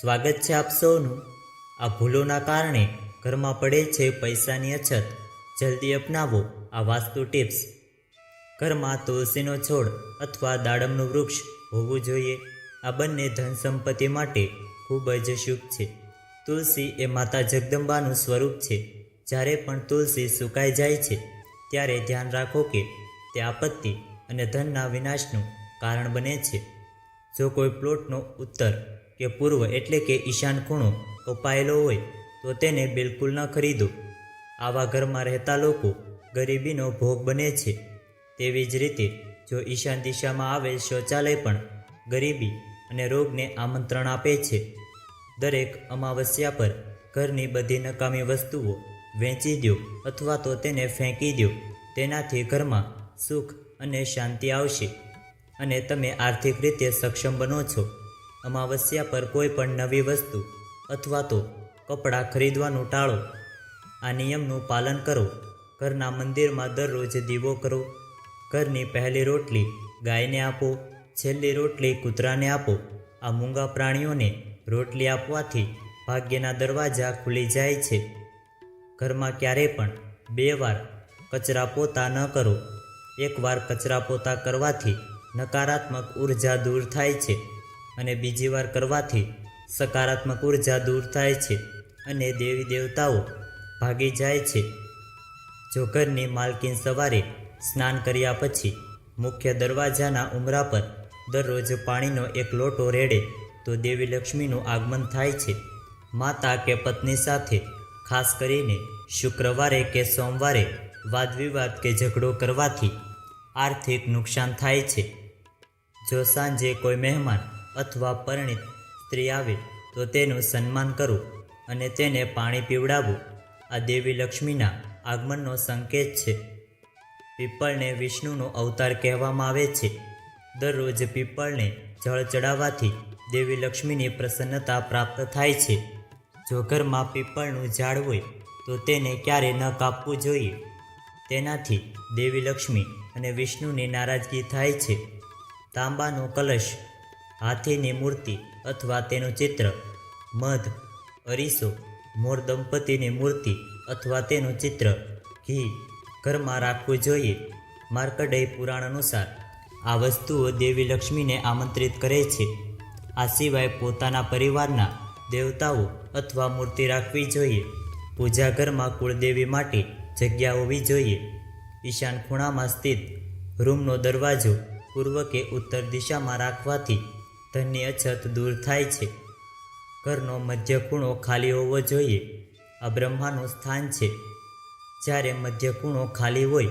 સ્વાગત છે આપ સૌનું. આ ભૂલોના કારણે ઘરમાં પડે છે પૈસાની અછત. જલ્દી અપનાવો આ વાસ્તુ ટિપ્સ. ઘરમાં તુલસીનો છોડ અથવા દાડમનું વૃક્ષ હોવું જોઈએ. આ બંને ધન સંપત્તિ માટે ખૂબ જ શુભ છે. તુલસી એ માતા જગદંબાનું સ્વરૂપ છે. જ્યારે પણ તુલસી સુકાઈ જાય છે, ત્યારે ધ્યાન રાખો કે તે આપત્તિ અને ધનના વિનાશનું કારણ બને છે. જો કોઈ પ્લોટનો ઉત્તર કે પૂર્વ એટલે કે ઈશાન ખૂણો કપાયેલો હોય તો તેને બિલકુલ ન ખરીદો. આવા ઘરમાં રહેતા લોકો ગરીબીનો ભોગ બને છે. તેવી જ રીતે જો ઈશાન દિશામાં આવેલ શૌચાલય પણ ગરીબી અને રોગને આમંત્રણ આપે છે, દરેક અમાવસ્યા પર ઘરની બધી નકામી વસ્તુઓ વેચી દો અથવા તો તેને ફેંકી દો. તેનાથી ઘરમાં સુખ અને શાંતિ આવશે અને તમે આર્થિક રીતે સક્ષમ બનો છો. અમાવસ્યા પર કોઈ પણ નવી વસ્તુ અથવા તો કપડાં ખરીદવાનું ટાળો. આ નિયમનું પાલન કરો. ઘરના મંદિરમાં દરરોજ દીવો કરો. ઘરની પહેલી રોટલી ગાયને આપો. છેલ્લી રોટલી કૂતરાને આપો. આ મૂંગા પ્રાણીઓને રોટલી આપવાથી ભાગ્યના દરવાજા ખુલી જાય છે. ઘરમાં ક્યારેય પણ બે વાર કચરા પોતા ન કરો. એકવાર કચરા પોતા કરવાથી નકારાત્મક ઊર્જા દૂર થાય છે. અને બીજી વાર કરવાથી સકારાત્મક ઊર્જા દૂર થાય છે અને દેવી દેવતાઓ ભાગી જાય છે. જો ઘરની માલકીન સવારે સ્નાન કર્યા પછી મુખ્ય દરવાજાના ઉમરા પર દરરોજ પાણીનો એક લોટો રેડે, તો દેવી લક્ષ્મીનું આગમન થાય છે. માતા કે પત્ની સાથે ખાસ કરીને શુક્રવારે કે સોમવારે વાદવિવાદ કે ઝઘડો કરવાથી આર્થિક નુકસાન થાય છે. જો સાંજે કોઈ મહેમાન અથવા પરણિત સ્ત્રી આવે તો તેનું સન્માન કરવું અને તેને પાણી પીવડાવવું આ દેવી લક્ષ્મીના આગમનનો સંકેત છે. પીપળને વિષ્ણુનો અવતાર કહેવામાં આવે છે. દરરોજ પીપળને જળ ચડાવવાથી દેવી લક્ષ્મીની પ્રસન્નતા પ્રાપ્ત થાય છે. જો ઘરમાં પીપળનું ઝાડ હોય, તો તેને ક્યારે ન કાપવું જોઈએ. તેનાથી દેવી લક્ષ્મી અને વિષ્ણુની નારાજગી થાય છે. તાંબાનો કલશ હાથીની મૂર્તિ અથવા તેનું ચિત્ર, મધ, અરીસો, મોર દંપતીની મૂર્તિ અથવા તેનું ચિત્ર, ઘી ઘરમાં રાખવું જોઈએ. માર્કડેય પુરાણ અનુસાર, આ વસ્તુઓ દેવી લક્ષ્મીને આમંત્રિત કરે છે. આ સિવાય પોતાના પરિવારના દેવતાઓ અથવા મૂર્તિ રાખવી જોઈએ. પૂજા ઘરમાં કુળદેવી માટે જગ્યા હોવી જોઈએ. ઈશાન ખૂણામાં સ્થિત રૂમનો દરવાજો પૂર્વ કે ઉત્તર દિશામાં રાખવાથી ધનની અછત દૂર થાય છે. ઘરનો મધ્ય ખૂણો ખાલી હોવો જોઈએ. આ બ્રહ્માનું સ્થાન છે. જ્યારે મધ્ય ખૂણો ખાલી હોય,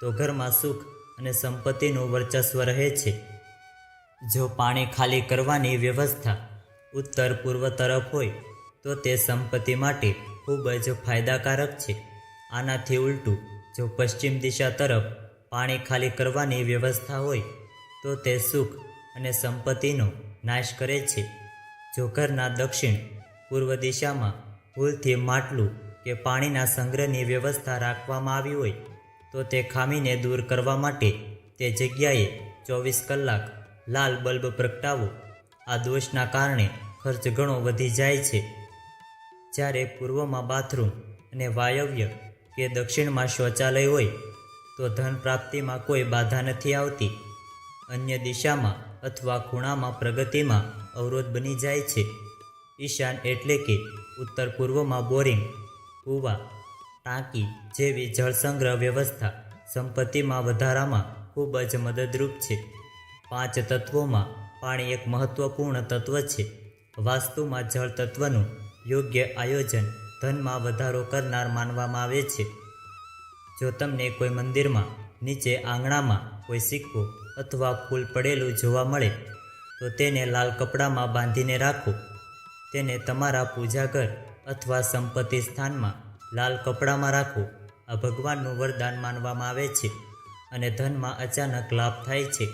તો ઘરમાં સુખ અને સંપત્તિનું વર્ચસ્વ રહે છે. જો પાણી ખાલી કરવાની વ્યવસ્થા ઉત્તર પૂર્વ તરફ હોય, તો તે સંપત્તિ માટે ખૂબ જ ફાયદાકારક છે. આનાથી ઉલટું, જો પશ્ચિમ દિશા તરફ પાણી ખાલી કરવાની વ્યવસ્થા હોય, તો તે સુખ અને સંપત્તિનો નાશ કરે છે. જોકરના દક્ષિણ પૂર્વ દિશામાં ભૂલથી માટલું કે પાણીના સંગ્રહની વ્યવસ્થા રાખવામાં આવી હોય, તો તે ખામીને દૂર કરવા માટે તે જગ્યાએ ચોવીસ કલાક લાલ બલ્બ પ્રગટાવો. આ દોષના કારણે ખર્ચ ઘણો વધી જાય છે. જ્યારે પૂર્વમાં બાથરૂમ અને વાયવ્ય કે દક્ષિણમાં શૌચાલય હોય, તો ધન પ્રાપ્તિમાં કોઈ બાધા નથી આવતી. અન્ય દિશામાં અથવા ખૂણામાં પ્રગતિમાં અવરોધ બની જાય છે. ઈશાન એટલે કે ઉત્તર પૂર્વમાં બોરિંગ, કૂવા, ટાંકી જેવી જળ સંગ્રહ વ્યવસ્થા સંપત્તિમાં વધારામાં ખૂબ જ મદદરૂપ છે. પાંચ તત્વોમાં પાણી એક મહત્વપૂર્ણ તત્વ છે. વાસ્તુમાં જળ તત્વનું યોગ્ય આયોજન ધનમાં વધારો કરનાર માનવામાં આવે છે. જો તમને કોઈ મંદિરમાં નીચે આંગણામાં કોઈ સિક્કો અથવા ફૂલ પડેલું જોવા મળે, તો તેને લાલ કપડામાં બાંધીને રાખો. તેને તમારા પૂજાઘર અથવા સંપત્તિ સ્થાનમાં લાલ કપડામાં રાખો. આ ભગવાનનું વરદાન માનવામાં આવે છે અને ધનમાં અચાનક લાભ થાય છે.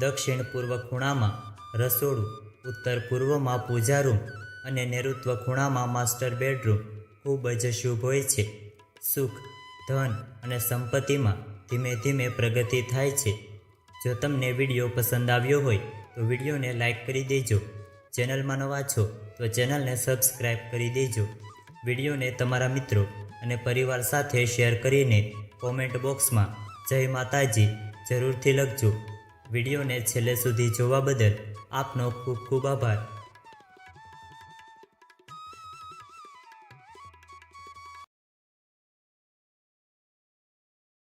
દક્ષિણ પૂર્વ ખૂણામાં રસોડું, ઉત્તર પૂર્વમાં પૂજા રૂમ અને નૈઋત્વ ખૂણામાં માસ્ટર બેડરૂમ ખૂબ જ શુભ હોય છે. સુખ ધન અને સંપત્તિમાં ધીમે ધીમે પ્રગતિ થાય છે. જો તમને વીડિયો પસંદ આવ્યો હોય, તો વિડીયોને લાઈક કરી દેજો. ચેનલમાં નવા છો, તો ચેનલને સબસ્ક્રાઈબ કરી દેજો. વિડીયોને તમારા મિત્રો અને પરિવાર સાથે શેર કરીને કોમેન્ટ બોક્સમાં જય માતાજી જરૂરથી લખજો. વિડીયોને છેલ્લે સુધી જોવા બદલ આપનો ખૂબ ખૂબ આભાર.